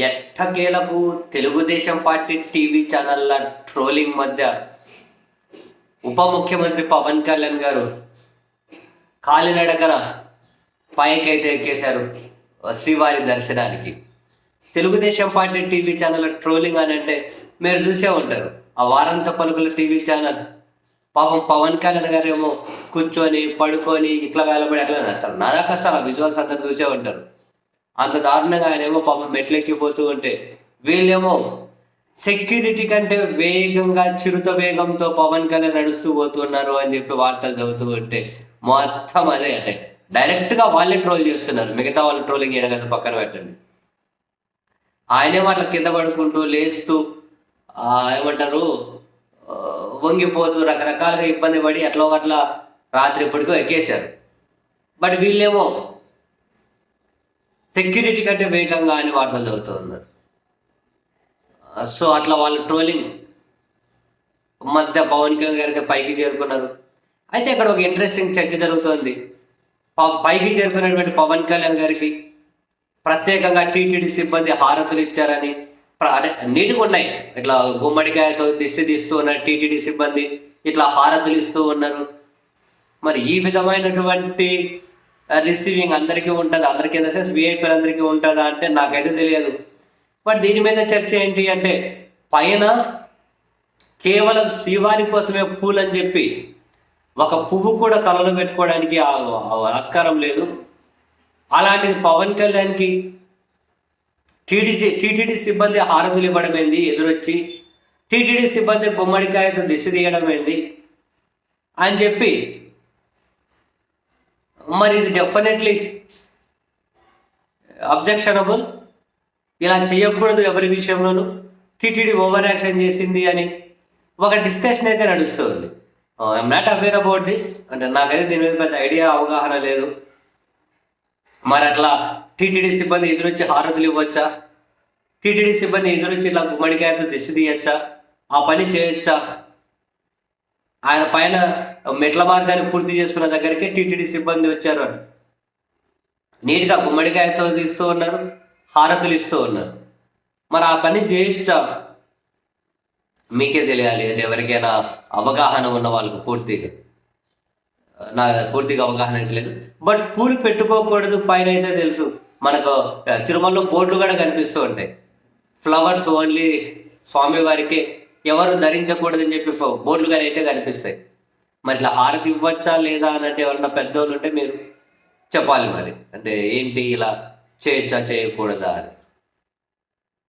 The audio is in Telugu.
ఎట్టకేలకు తెలుగుదేశం పార్టీ టీవీ ఛానళ్ళ ట్రోలింగ్ మధ్య ఉప ముఖ్యమంత్రి పవన్ కళ్యాణ్ గారు కాలినడకన పైకైతే ఎక్కేశారు శ్రీవారి దర్శనానికి. Telugu Desam party TV channel trolling అని అంటే మీరు చూసే ఉంటారు. ఆ వారంత పలుకుల టీవీ ఛానల్ పాపం పవన్ కళ్యాణ్ గారు ఏమో కూర్చొని పడుకొని ఇట్లా వేలబడి అట్లా అసలు నానా కష్టాలు ఆ విజువల్స్ అందరు చూసే ఉంటారు. అంత దారుణంగా ఆయన ఏమో పాపం మెట్లెక్కిపోతూ ఉంటే వీళ్ళేమో సెక్యూరిటీ కంటే వేగంగా చిరుత వేగంతో పవన్ కళ్యాణ్ నడుస్తూ పోతున్నారు అని చెప్పి వార్తలు చదువుతూ ఉంటే మొత్తం అదే అదే డైరెక్ట్గా వాళ్ళే ట్రోల్ చేస్తున్నారు. మిగతా వాళ్ళు ట్రోలింగ్ చేయడం కదా పక్కన పెట్టండి. ఆయనే అట్లా కింద పడుకుంటూ లేస్తూ ఏమంటారు వంగిపోతూ రకరకాలుగా ఇబ్బంది పడి అట్లా అట్లా రాత్రి ఇప్పటికో ఎక్కేశారు. బట్ వీళ్ళేమో సెక్యూరిటీ కంటే వేగంగా అని వార్తలు చదువుతూ ఉన్నారు. సో అట్లా వాళ్ళ ట్రోలింగ్ మధ్య పవన్ కళ్యాణ్ గారికి పైకి చేరుకున్నారు. అయితే అక్కడ ఒక ఇంట్రెస్టింగ్ చర్చ జరుగుతోంది. ప- పైకి చేరుకున్నటువంటి పవన్ కళ్యాణ్ గారికి ప్రత్యేకంగా టీటీడీ సిబ్బంది హారతులు ఇచ్చారని ప్ర- అంటే నీట్గా ఉన్నాయి. ఇట్లా గుమ్మడికాయతో దిష్టి తీస్తూ ఉన్నారు టీటీడీ సిబ్బంది ఇట్లా హారతులు ఇస్తూ ఉన్నారు. మరి ఈ విధమైనటువంటి రిసీవింగ్ అందరికీ ఉంటుంది? అందరికీ ఇన్ ద సెన్స్ విఐపీలు అందరికీ ఉంటుందా అంటే నాకైతే తెలియదు. బట్ దీని మీద చర్చ ఏంటి అంటే పైన కేవలం శ్రీవారి కోసమే పూలు అని చెప్పి ఒక పువ్వు కూడా తలలో పెట్టుకోవడానికి ఆస్కారం లేదు. అలాంటిది పవన్ కళ్యాణ్కి టీటీడీ టీటీడీ సిబ్బంది హారతులు ఇవ్వడం ఏంది? ఎదురొచ్చి టీటీడీ సిబ్బంది గుమ్మడికాయతో దిశ తీయడం ఏంది? అని చెప్పి మరి ఇది డెఫినెట్లీ అబ్జెక్షనబుల్ ఇలా చేయకూడదు ఎవరి విషయంలోనూ? టీటీడీ ఓవర్ యాక్షన్ చేసింది అని ఒక డిస్కషన్ అయితే నడుస్తుంది. I'm not aware about this అంటే నాకైతే దీని మీద పెద్ద ఐడియా అవగాహన లేదు. మరి అట్లా టీటీడీ సిబ్బంది ఎదురొచ్చి హారతులు ఇవ్వచ్చా? టీటీడీ సిబ్బంది ఎదురొచ్చి ఇట్లా గుమ్మడికాయతో దిష్టి తీయచ్చా? ఆ పని చేయొచ్చా? ఆయన పైన మెట్ల మార్గాన్ని పూర్తి చేసుకున్న దగ్గరికి టీటీడీ సిబ్బంది వచ్చారు అని. నీట్గా గుమ్మడికాయతో తీస్తూ ఉన్నారు హారతులు ఇస్తూ ఉన్నారు. మరి ఆ పని చేయించా? మీకే తెలియాలి అంటే ఎవరికైనా అవగాహన ఉన్న వాళ్ళకు పూర్తిగా నా పూర్తిగా అవగాహన అయితే లేదు. బట్ పూలు పెట్టుకోకూడదు పైన అయితే తెలుసు. మనకు తిరుమలలో బోర్డులు కూడా కనిపిస్తూ ఉంటాయి. ఫ్లవర్స్ ఓన్లీ స్వామివారికి ఎవరు ధరించకూడదని చెప్పి బోర్డులు కానీ అయితే కనిపిస్తాయి. మరి ఇట్లా హారతి ఇవ్వచ్చా లేదా అని అంటే ఎవరన్నా పెద్దోళ్ళు ఉంటే మీరు చెప్పాలి మరి. అంటే ఏంటి ఇలా చేయొచ్చా చేయకూడదా అని.